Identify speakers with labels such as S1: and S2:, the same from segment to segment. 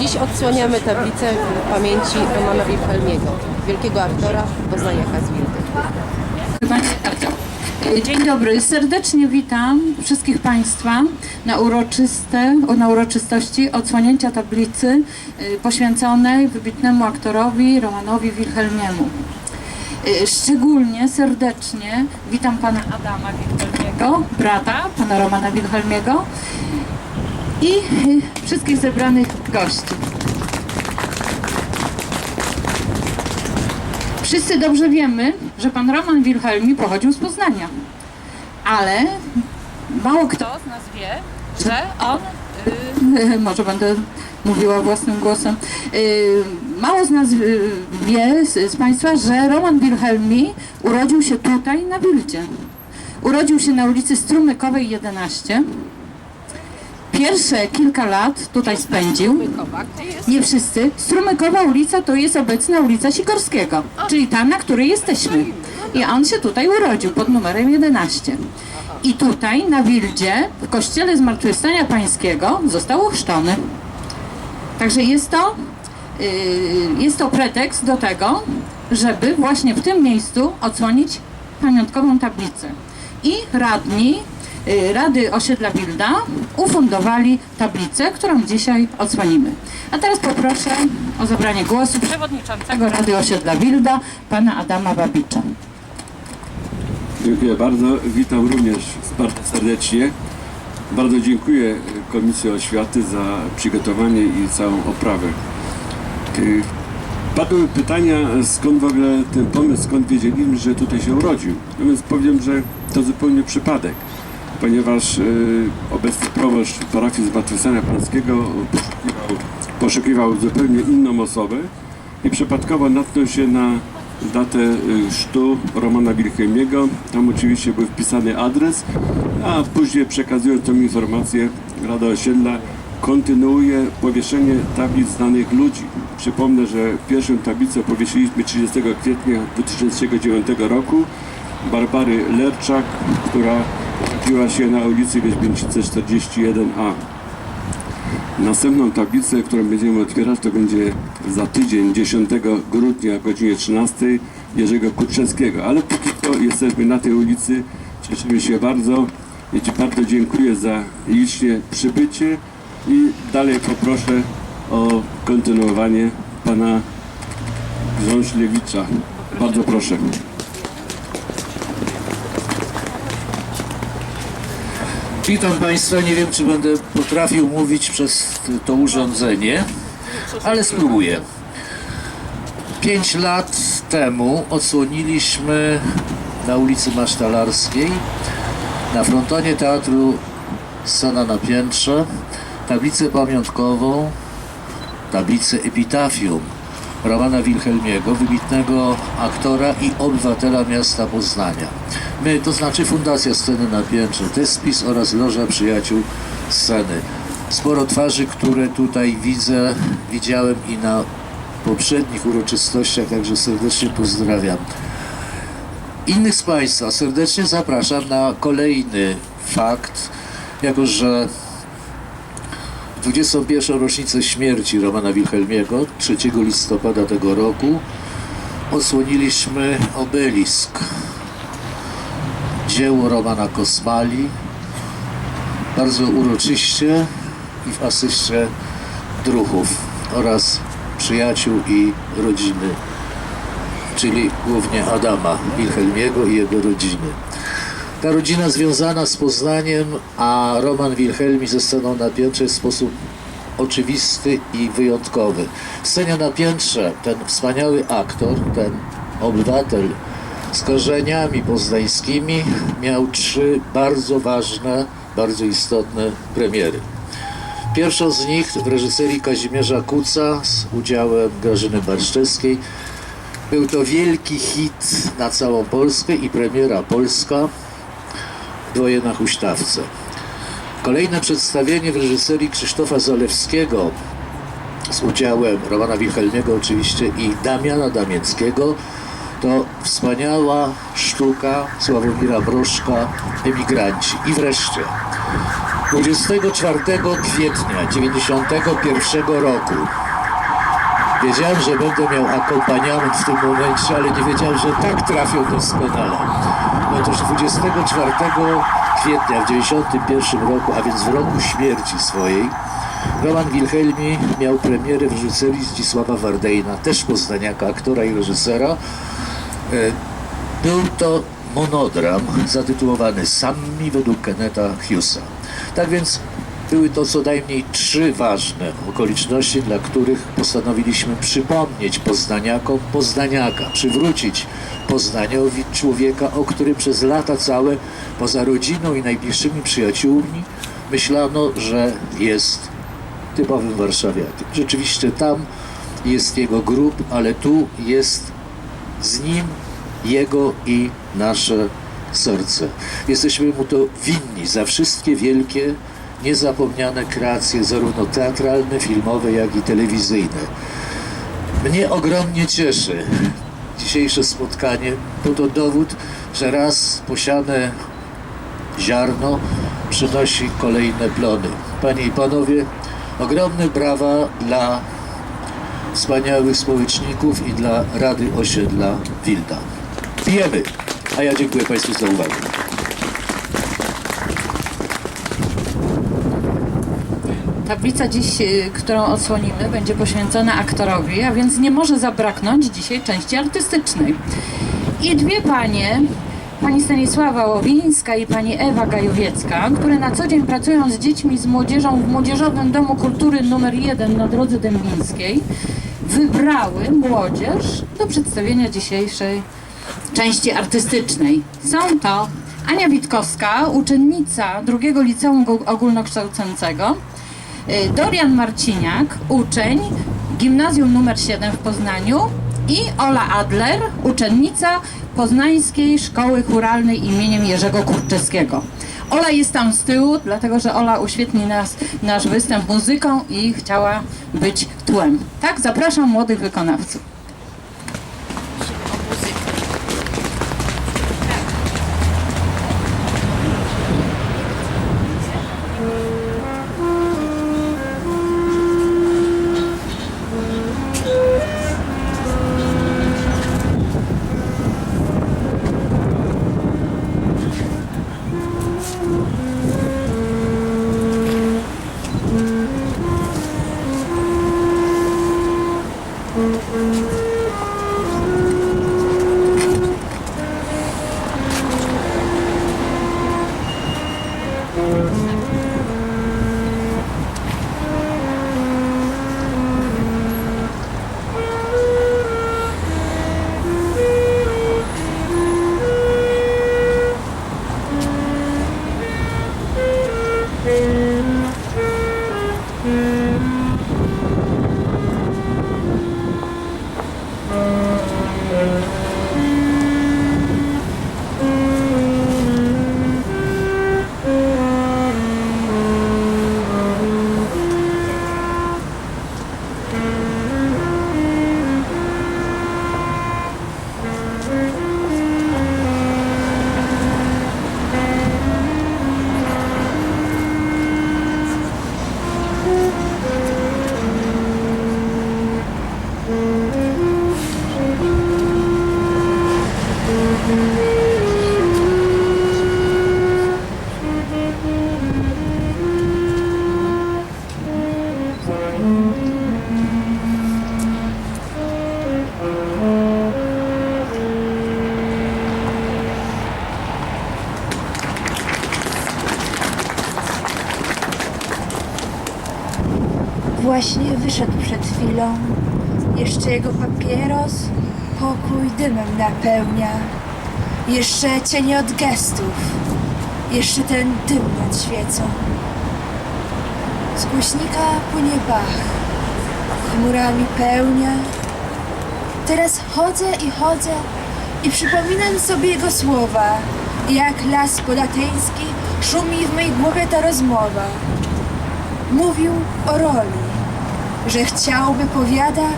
S1: Dziś odsłaniamy tablicę pamięci Romana Wilhelmiego, wielkiego aktora Poznaniaka z Wildy.
S2: Dzień dobry, serdecznie witam wszystkich Państwa na, uroczyste, na uroczystości odsłonięcia tablicy y, poświęconej wybitnemu aktorowi Romanowi Wilhelmiemu. Y, Szczególnie serdecznie witam pana Adama Wilhelmiego, brata pana Romana Wilhelmiego i wszystkich zebranych gości. Wszyscy dobrze wiemy, że pan Roman Wilhelmi pochodził z Poznania, ale mało kto z nas wie, że on, y, może będę mówiła własnym głosem, y, mało z nas y, wie z, z Państwa, że Roman Wilhelmi urodził się tutaj na Wildzie. Urodził się na ulicy Strumykowej 11. Pierwsze kilka lat tutaj spędził. Nie wszyscy. Strumykowa ulica to jest obecna ulica Sikorskiego, czyli ta, na której jesteśmy. I on się tutaj urodził pod numerem 11. I tutaj na Wildzie, w kościele Zmartwychwstania Pańskiego, został ochrzczony. Także jest to, yy, jest to pretekst do tego, żeby właśnie w tym miejscu odsłonić pamiątkową tablicę. I radni Rady Osiedla Wilda ufundowali tablicę, którą dzisiaj odsłonimy. A teraz poproszę o zabranie głosu przewodniczącego Rady Osiedla Wilda, pana Adama Babicza.
S3: Dziękuję bardzo. Witam również bardzo serdecznie. Bardzo dziękuję Komisji Oświaty za przygotowanie i całą oprawę. Y, Padły pytania, skąd w ogóle ten pomysł, skąd wiedzieliśmy, że tutaj się urodził. No więc powiem, że to zupełnie przypadek, ponieważ y, obecny proboszcz parafii Zmartwychwstania Pańskiego poszukiwał, poszukiwał zupełnie inną osobę i przypadkowo natknął się na datę y, chrztu Romana Wilhelmiego. Tam oczywiście był wpisany adres, a później przekazując tą informację Rada Osiedla kontynuuje powieszenie tablic znanych ludzi. Przypomnę, że pierwszą tablicę powiesiliśmy 30 kwietnia 2009 roku Barbary Lerczak, która urodziła się na ulicy Wieźbięcice 41A. Następną tablicę, którą będziemy otwierać, to będzie za tydzień, 10 grudnia o godzinie 13 Jerzego Kurczewskiego. Ale póki co jesteśmy na tej ulicy, cieszymy się bardzo. Ci bardzo dziękuję za licznie przybycie i dalej poproszę o kontynuowanie pana Grząślewicza. Bardzo proszę.
S4: Witam Państwa. Nie wiem, czy będę potrafił mówić przez to urządzenie, ale spróbuję. Pięć lat temu odsłoniliśmy na ulicy Masztalarskiej na frontonie Teatru Scena na Piętrze tablicę pamiątkową, tablicę epitafium Romana Wilhelmiego, wybitnego aktora i obywatela miasta Poznania. My, to znaczy Fundacja Sceny na Piętrze, Tespis oraz Loża Przyjaciół Sceny. Sporo twarzy, które tutaj widzę, widziałem i na poprzednich uroczystościach, także serdecznie pozdrawiam. Innych z Państwa serdecznie zapraszam na kolejny fakt, jako że 21. rocznicę śmierci Romana Wilhelmiego 3 listopada tego roku odsłoniliśmy obelisk dzieło Romana Kosmali bardzo uroczyście i w asyście druhów oraz przyjaciół i rodziny, czyli głównie Adama Wilhelmiego i jego rodziny. Ta rodzina związana z Poznaniem, a Roman Wilhelmi ze sceną na piętrze w sposób oczywisty i wyjątkowy. W scenie na piętrze ten wspaniały aktor, ten obywatel z korzeniami poznańskimi miał trzy bardzo ważne, bardzo istotne premiery. Pierwszą z nich w reżyserii Kazimierza Kuca z udziałem Grażyny Barszczewskiej. Był to wielki hit na całą Polskę i premiera polska Dwoje na huśtawce. Kolejne przedstawienie w reżyserii Krzysztofa Zalewskiego z udziałem Romana Wilhelmiego oczywiście i Damiana Damieckiego to wspaniała sztuka Sławomira Broszka Emigranci. I wreszcie 24 kwietnia 91 roku wiedziałem, że będę miał akompaniament w tym momencie, ale nie wiedziałem, że tak trafią doskonale. Otóż 24 kwietnia w 91 roku, a więc w roku śmierci swojej, Roman Wilhelmi miał premierę w reżyserii Zdzisława Wardejna, też poznaniaka, aktora i reżysera. E, Był to monodram zatytułowany Sammi według Kenneta Hughesa. Tak więc były to co najmniej trzy ważne okoliczności, dla których postanowiliśmy przypomnieć poznaniakom poznaniaka, przywrócić Poznaniowi człowieka, o którym przez lata całe, poza rodziną i najbliższymi przyjaciółmi, myślano, że jest typowym warszawiakiem. Rzeczywiście tam jest jego grób, ale tu jest z nim jego i nasze serce. Jesteśmy mu to winni za wszystkie wielkie, niezapomniane kreacje, zarówno teatralne, filmowe, jak i telewizyjne. Mnie ogromnie cieszy dzisiejsze spotkanie, bo to dowód, że raz posiane ziarno przynosi kolejne plony. Panie i panowie, ogromne brawa dla wspaniałych społeczników i dla Rady Osiedla Wilda. Pijemy! A ja dziękuję Państwu za uwagę.
S2: Tablica dziś, y, którą odsłonimy, będzie poświęcona aktorowi, a więc nie może zabraknąć dzisiaj części artystycznej. I dwie panie, pani Stanisława Łowińska i pani Ewa Gajowiecka, które na co dzień pracują z dziećmi, z młodzieżą w Młodzieżowym Domu Kultury nr 1 na drodze dębińskiej, wybrały młodzież do przedstawienia dzisiejszej części artystycznej. Są to Ania Witkowska, uczennica drugiego liceum Go- ogólnokształcącego, y, Dorian Marciniak, uczeń gimnazjum numer 7 w Poznaniu i Ola Adler, uczennica Poznańskiej Szkoły Churalnej imieniem Jerzego Kurczewskiego. Ola jest tam z tyłu, dlatego że Ola uświetni nas, nasz występ muzyką i chciała być tłem. Tak, zapraszam młodych wykonawców. 嗯。
S5: Właśnie wyszedł przed chwilą. Jeszcze jego papieros pokój dymem napełnia. Jeszcze cienie od gestów. Jeszcze ten dym nad świecą. Z głośnika płynie bach. Chmurami pełnia. Teraz chodzę i chodzę i przypominam sobie jego słowa. Jak las podatyński szumi w mej głowie ta rozmowa mówił o roli, że chciałby, powiada,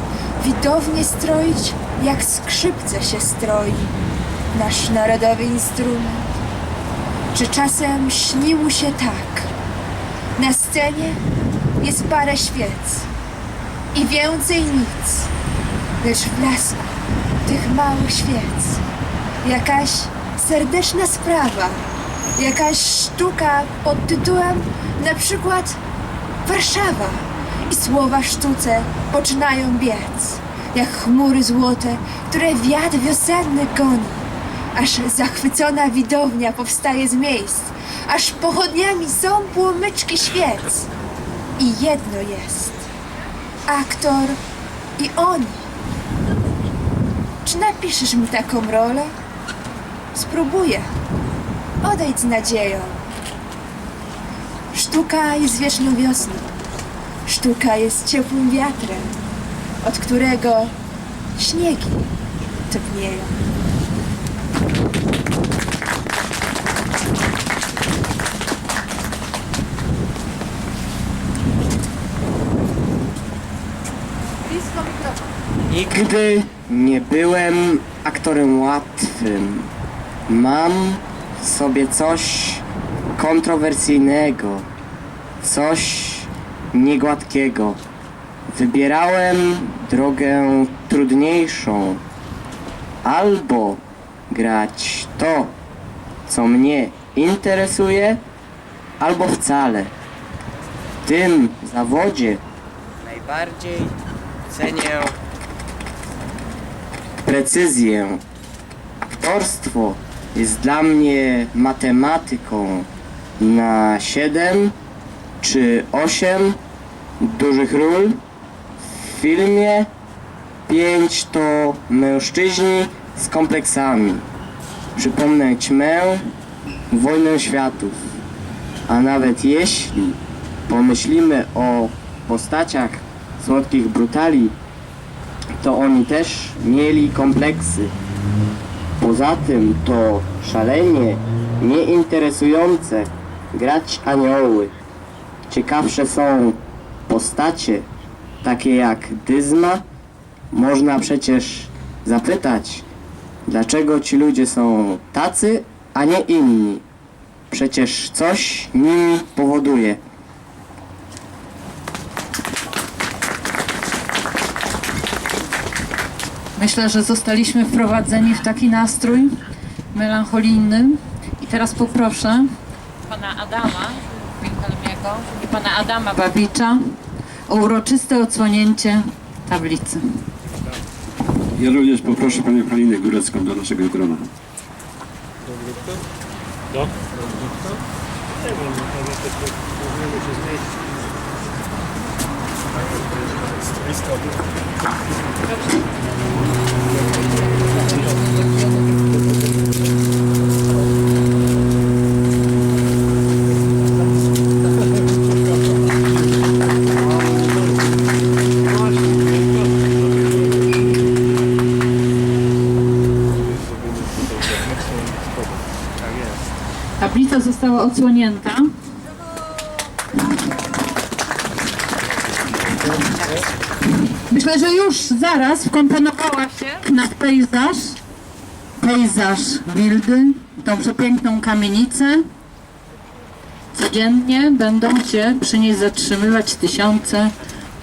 S5: widownie stroić, jak skrzypce się stroi, nasz narodowy instrument. Czy czasem śni mu się tak, scenie jest parę świec i więcej nic, lecz w blasku tych małych świec. Jakaś serdeczna sprawa, jakaś sztuka pod tytułem na przykład Warszawa i słowa sztuce poczynają biec, jak chmury złote, które wiatr wiosenny goni, aż zachwycona widownia powstaje z miejsc, aż pochodniami są płomyczki świec. I jedno jest, aktor i oni. Czy napiszesz mi taką rolę? Spróbuję. Odejdź z nadzieją. Sztuka jest wieczną wiosną. Sztuka jest ciepłym wiatrem, od którego śniegi topnieją.
S6: Nigdy nie byłem aktorem łatwym. Mam w sobie coś kontrowersyjnego, coś niegładkiego. Wybierałem drogę trudniejszą. Albo grać to, co mnie interesuje, albo wcale. W tym zawodzie najbardziej cenię precyzję. Aktorstwo jest dla mnie matematyką na 7 czy 8 dużych ról. W filmie 5 to mężczyźni z kompleksami. Przypomnę ćmę, wojnę światów. A nawet jeśli pomyślimy o postaciach słodkich brutali, to oni też mieli kompleksy. Poza tym to szalenie nieinteresujące grać anioły. Ciekawsze są postacie, takie jak Dyzma. Można przecież zapytać, dlaczego ci ludzie są tacy, a nie inni. Przecież coś nimi powoduje.
S2: Myślę, że zostaliśmy wprowadzeni w taki nastrój melancholijny. I teraz poproszę pana Adama i pana Adama Babicza o uroczyste odsłonięcie tablicy.
S3: Ja również poproszę panią Halinę Górecką do naszego grona.
S2: Tablica została odsłonięta. Myślę, że już zaraz wkomponowała się na pejzaż, pejzaż Wildy, tą przepiękną kamienicę. Codziennie będą się przy niej zatrzymywać tysiące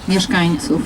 S2: mieszkańców.